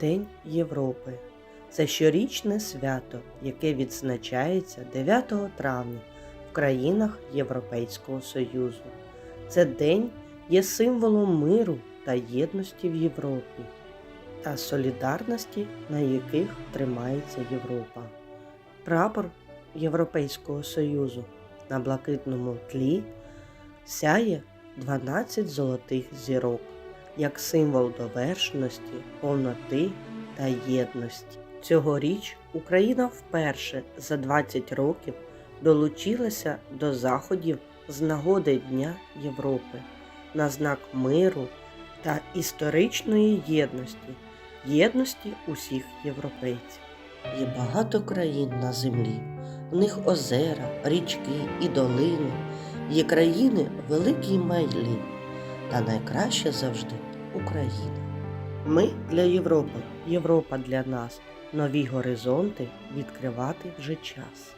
День Європи. Це щорічне свято, яке відзначається 9 травня в країнах Європейського Союзу. Це день є символом миру та єдності в Європі та солідарності, на яких тримається Європа. Прапор Європейського Союзу на блакитному тлі сяє 12 золотих зірок як символ довершеності, повноти та єдності. Цьогоріч Україна вперше за 20 років долучилася до заходів з нагоди Дня Європи на знак миру та історичної єдності, єдності усіх європейців. Є багато країн на землі, в них озера, річки і долини, є країни великі й малі, та найкраще завжди Україна. Ми для Європи, Європа для нас, нові горизонти відкривати вже час.